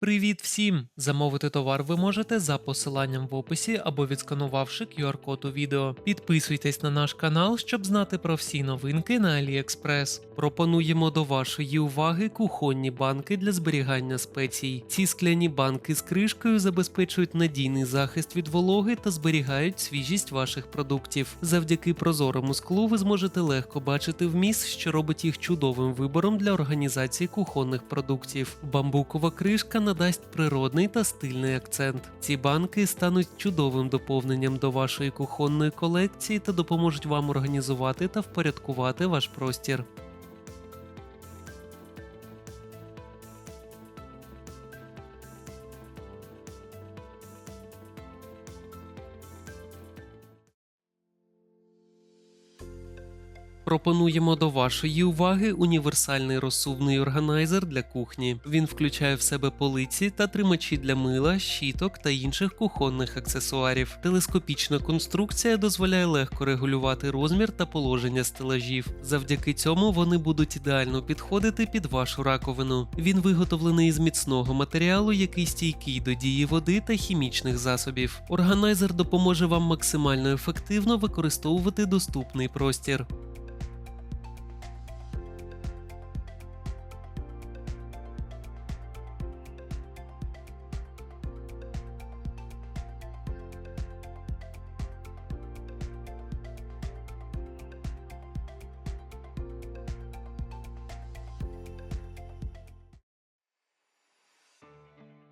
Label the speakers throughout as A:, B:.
A: Привіт всім! Замовити товар ви можете за посиланням в описі або відсканувавши QR-код у відео. Підписуйтесь на наш канал, щоб знати про всі новинки на AliExpress. Пропонуємо до вашої уваги кухонні банки для зберігання спецій. Ці скляні банки з кришкою забезпечують надійний захист від вологи та зберігають свіжість ваших продуктів. Завдяки прозорому склу ви зможете легко бачити вміст, що робить їх чудовим вибором для організації кухонних продуктів. Бамбукова кришка надасть природний та стильний акцент. Ці банки стануть чудовим доповненням до вашої кухонної колекції та допоможуть вам організувати та впорядкувати ваш простір. Пропонуємо до вашої уваги універсальний розсувний органайзер для кухні. Він включає в себе полиці та тримачі для мила, щіток та інших кухонних аксесуарів. Телескопічна конструкція дозволяє легко регулювати розмір та положення стелажів. Завдяки цьому вони будуть ідеально підходити під вашу раковину. Він виготовлений з міцного матеріалу, який стійкий до дії води та хімічних засобів. Органайзер допоможе вам максимально ефективно використовувати доступний простір.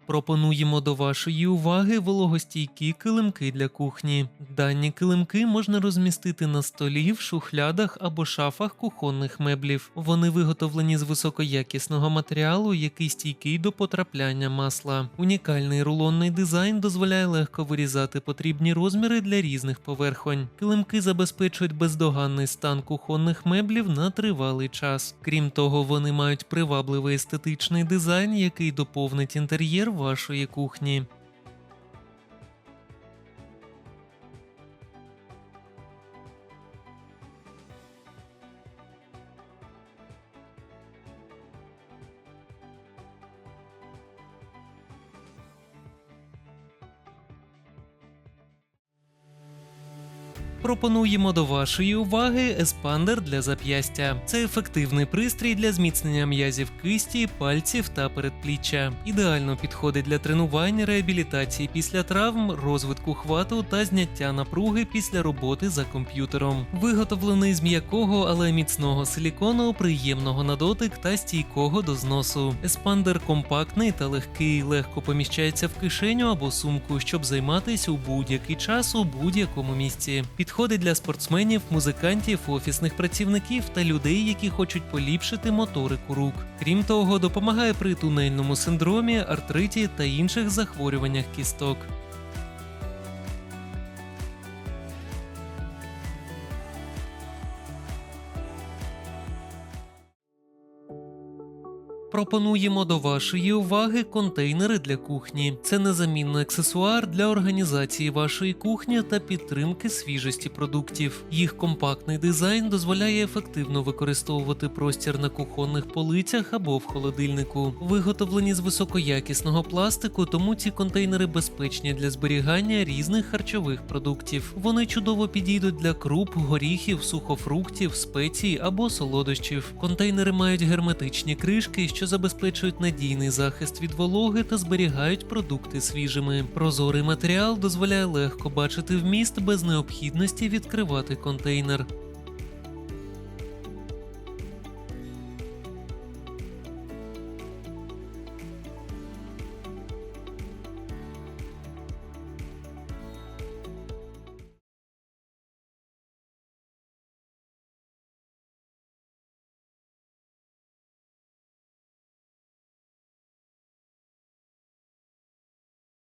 A: Пропонуємо до вашої уваги вологостійкі килимки для кухні. Дані килимки можна розмістити на столі, в шухлядах або шафах кухонних меблів. Вони виготовлені з високоякісного матеріалу, який стійкий до потрапляння масла. Унікальний рулонний дизайн дозволяє легко вирізати потрібні розміри для різних поверхонь. Килимки забезпечують бездоганний стан кухонних меблів на тривалий час. Крім того, вони мають привабливий естетичний дизайн, який доповнить інтер'єр вашої кухні. Пропонуємо до вашої уваги еспандер для зап'ястя. Це ефективний пристрій для зміцнення м'язів кисті, пальців та передпліччя. Ідеально підходить для тренувань, реабілітації після травм, розвитку хвату та зняття напруги після роботи за комп'ютером. Виготовлений з м'якого, але міцного силікону, приємного на дотик та стійкого до зносу. Еспандер компактний та легкий, легко поміщається в кишеню або сумку, щоб займатися у будь-який час у будь-якому місці. Підходить для спортсменів, музикантів, офісних працівників та людей, які хочуть поліпшити моторику рук. Крім того, допомагає при тунельному синдромі, артриті та інших захворюваннях кісток. Пропонуємо до вашої уваги контейнери для кухні. Це незамінний аксесуар для організації вашої кухні та підтримки свіжості продуктів. Їх компактний дизайн дозволяє ефективно використовувати простір на кухонних полицях або в холодильнику. Виготовлені з високоякісного пластику, тому ці контейнери безпечні для зберігання різних харчових продуктів. Вони чудово підійдуть для круп, горіхів, сухофруктів, спецій або солодощів. Контейнери мають герметичні кришки, що забезпечують надійний захист від вологи та зберігають продукти свіжими. Прозорий матеріал дозволяє легко бачити вміст без необхідності відкривати контейнер.